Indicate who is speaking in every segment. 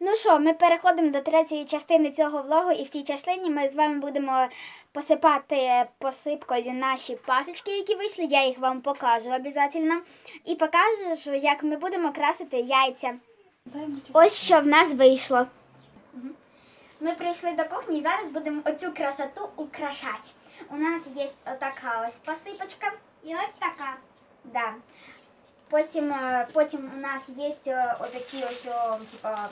Speaker 1: Ну що, ми переходимо до третьої частини цього влогу, і в цій частині ми з вами будемо посипати посипкою наші пасочки, які вийшли. Я їх вам покажу обов'язково. І покажу, як ми будемо красити яйця. Ось що в нас вийшло. Ми прийшли до кухні і зараз будемо оцю красоту украшати. У нас є отака ось посипочка. І ось така. Да. Потім, е, потім у нас є е, отакі ось о, типа,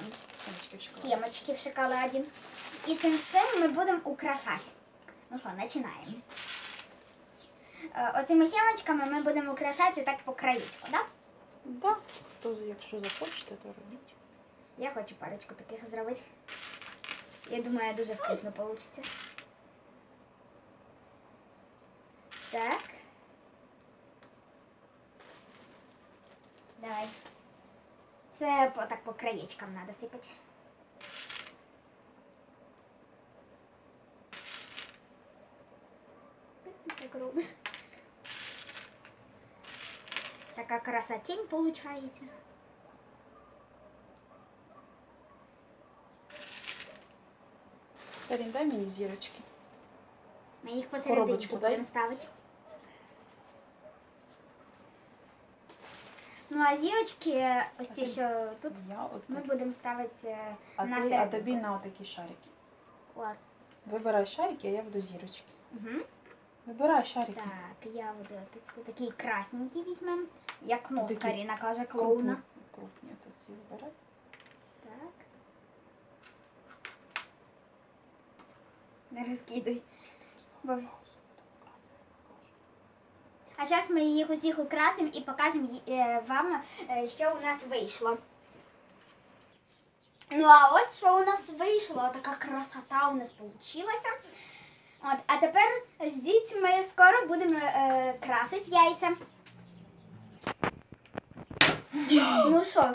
Speaker 1: семечки в шоколаді. І цим всім ми будемо украшати. Ну що, починаємо. Е, Оцими семечками ми будемо украшати так по краєчку, да?
Speaker 2: Да. Якщо захочете, то робіть.
Speaker 1: Я хочу парочку таких зробити. Я думаю, дуже вкусно вийде. Так. Давай. Це по, так по краєчкам треба сипати. Так робиш. Така красотень получається.
Speaker 2: Карін, дай мені зірочки.
Speaker 1: Ми їх посерединку
Speaker 2: Коробочку дай.
Speaker 1: будемо ставити. Ну а зірочки, ось ці, що тут,
Speaker 2: Я от
Speaker 1: ми будемо ставити е,
Speaker 2: а,
Speaker 1: на
Speaker 2: ти, а
Speaker 1: серединку.
Speaker 2: тобі на отакі шарики.
Speaker 1: От.
Speaker 2: Вибирай шарики, а я буду зірочки.
Speaker 1: Угу.
Speaker 2: Вибирай шарики.
Speaker 1: Так, я буду так- такий красненький візьмемо, як нос
Speaker 2: Такі
Speaker 1: Каріна каже,
Speaker 2: Крупні,
Speaker 1: клоуна.
Speaker 2: крупні тут ці вибирай.
Speaker 1: Так. Не розкидай. Бо... А зараз ми їх усіх украсимо і покажемо е, вам, е, що у нас вийшло. Ну а ось що у нас вийшло. Така красота у нас вийшла. От, а тепер ждіть, ми скоро будемо е, красити яйця. Ну що,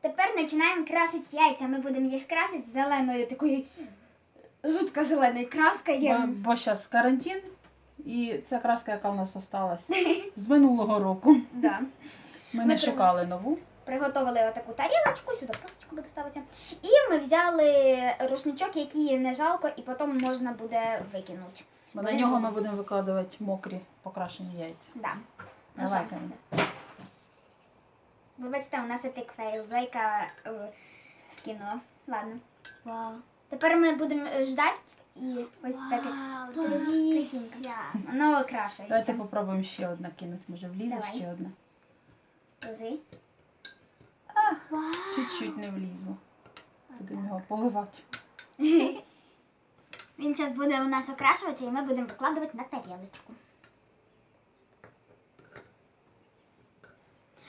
Speaker 1: тепер починаємо красити яйця. Ми будемо їх красити зеленою такою жутко зеленою краскою.
Speaker 2: Бо, зараз карантин, і ця краска, яка в нас осталась з минулого року.
Speaker 1: Да.
Speaker 2: Ми
Speaker 1: Ми
Speaker 2: не
Speaker 1: прям-
Speaker 2: шукали нову.
Speaker 1: Приготували отаку тарілочку, сюди пасочка буде ставитися. І ми взяли рушничок, який не жалко, і потім можна буде викинути.
Speaker 2: Бо на нього ми будемо викладувати мокрі покрашені яйця.
Speaker 1: Да. Ну
Speaker 2: Давай,
Speaker 1: що?
Speaker 2: Карін.
Speaker 1: Вибачте, у нас епік фейл. Зайка е, скинула. Ладно. Вау. Тепер ми будемо ждати і ось таке.
Speaker 3: Дивіться.
Speaker 1: Воно окрашується.
Speaker 2: Давайте попробуємо ще одне кинути. Може влізе
Speaker 1: Давай.
Speaker 2: ще одне.
Speaker 1: Ложи.
Speaker 3: Вау.
Speaker 2: Чуть-чуть не влізло. Будемо його поливати.
Speaker 1: Він зараз буде у нас окрашуватися і ми будемо викладувати на тарілочку.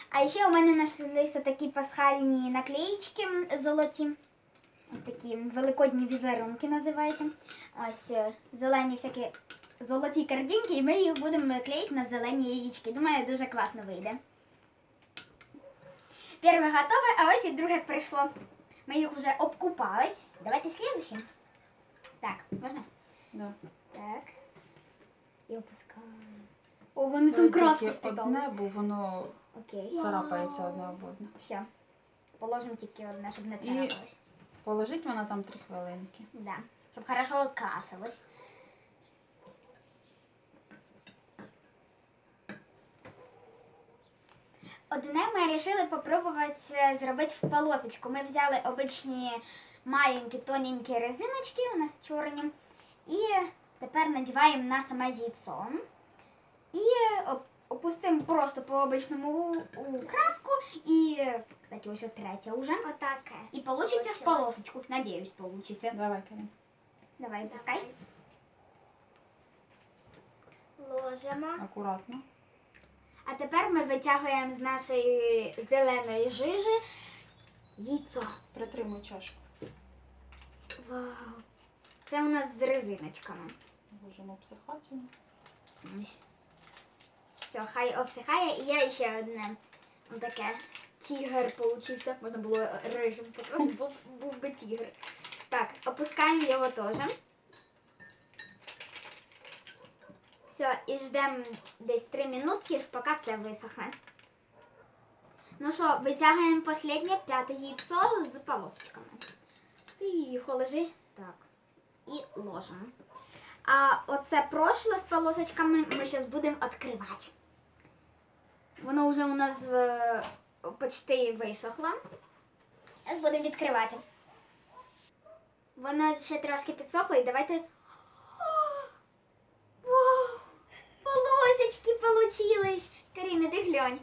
Speaker 1: А ще у мене знайшлися такі пасхальні наклеїчки золоті. Ось такі великодні візерунки називаються. Ось е, зелені всякі золоті картинки, і ми їх будемо клеїти на зелені яєчки. Думаю, дуже класно вийде. Перше готове, а ось і друге прийшло. Ми їх вже обкупали. Давайте слідуще. Так, можна?
Speaker 2: Да.
Speaker 1: Так. І опускаємо. О, вони там краску впитали.
Speaker 2: одне, бо воно
Speaker 1: Окей.
Speaker 2: царапається одне об одне.
Speaker 1: Все. Положимо тільки одне, щоб не
Speaker 2: І-
Speaker 1: царапалось.
Speaker 2: Положить вона там три хвилинки.
Speaker 1: Да. Щоб хорошо красилось. Одне ми вирішили попробувати е, зробити в полосочку. Ми взяли обичні маленькі тоненькі резиночки, у нас чорні. І тепер надіваємо на саме яйцо. І опустимо просто по обичному у- у краску. І, кстати, ось третя вже.
Speaker 3: Отаке.
Speaker 1: І получиться
Speaker 3: Получилось.
Speaker 1: полосочку. Надіюсь, получиться.
Speaker 2: Давай, Карін.
Speaker 1: Давай, пускай.
Speaker 3: Ложимо.
Speaker 2: Акуратно.
Speaker 1: А тепер ми витягуємо з нашої зеленої жижі яйцо.
Speaker 2: Притримуй чашку.
Speaker 1: Вау. Це у нас з резиночками.
Speaker 2: Можемо обсихати.
Speaker 1: Ось. Все, хай обсихає. І я ще одне таке тігр получився. Можна було рижим просто був, був би тігр. Так, опускаємо його теж. Все, і ждемо десь 3 минутки, поки це висохне. Ну що, витягуємо останнє п'яте яйцо з полосочками. Ти його ложи. Так. І ложимо. А оце прошле з полосочками ми зараз будемо відкривати. Воно вже у нас е, почти висохло. Зараз будемо відкривати. Воно ще трошки підсохло і давайте. О! Вау! Полосочки получились! Каріна, ти глянь.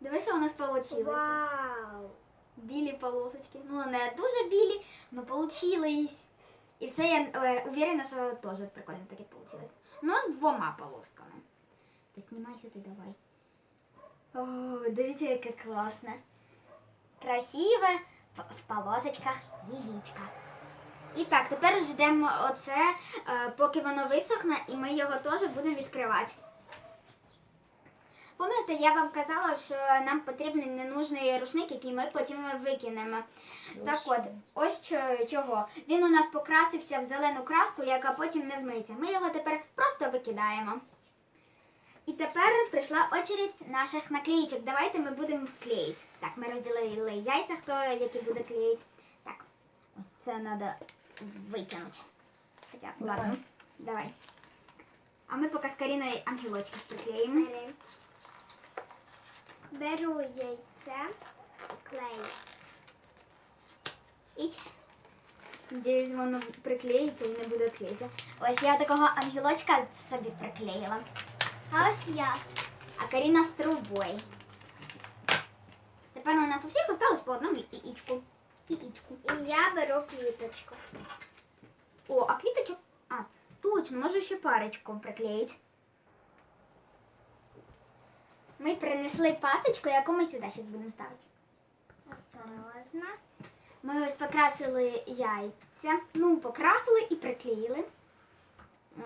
Speaker 1: Диви, що у нас получилось.
Speaker 3: Вау.
Speaker 1: Білі полосочки. Ну, не дуже білі, але получились. І це я е, уверена, що теж прикольно таке вийшло. Ну, з двома полосками. Ти знімайся, ти давай. О, дивіться, яке класне. Красиве в полосочках яєчка. І так, тепер ждемо оце, е, поки воно висохне, і ми його теж будемо відкривати. Пам'ятаєте, я вам казала, що нам потрібен ненужний рушник, який ми потім викинемо. Так от, ось чо- чого. Він у нас покрасився в зелену краску, яка потім не змиється. Ми його тепер просто викидаємо. І тепер прийшла очередь наших наклеїчок. Давайте ми будемо клеїти. Так, ми розділили яйця, хто які буде клеїти. Так, це треба витягнути. Хоча, ладно, давай. А ми поки з Каріною ангелочка приклеїмо.
Speaker 3: Беру яйце, клей.
Speaker 1: Іть. Надіюсь, воно приклеїться і не буде клеїтися. Ось я такого ангелочка собі приклеїла.
Speaker 3: А ось я.
Speaker 1: А Каріна з трубою. Тепер у нас у всіх осталось по одному яєчку. Яєчку.
Speaker 3: І я беру квіточку.
Speaker 1: О, а квіточок. А, точно, можу ще парочку приклеїти. Ми принесли пасочку, яку ми сюди зараз будемо ставити.
Speaker 3: Осторожно.
Speaker 1: Ми ось покрасили яйця. Ну, покрасили і приклеїли.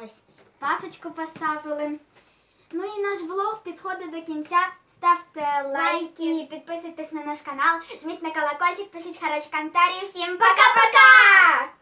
Speaker 1: Ось пасочку поставили. Ну і наш влог підходить до кінця. Ставте лайки, підписуйтесь на наш канал, жміть на колокольчик, пишіть хороші коментарі. Всім пока-пока!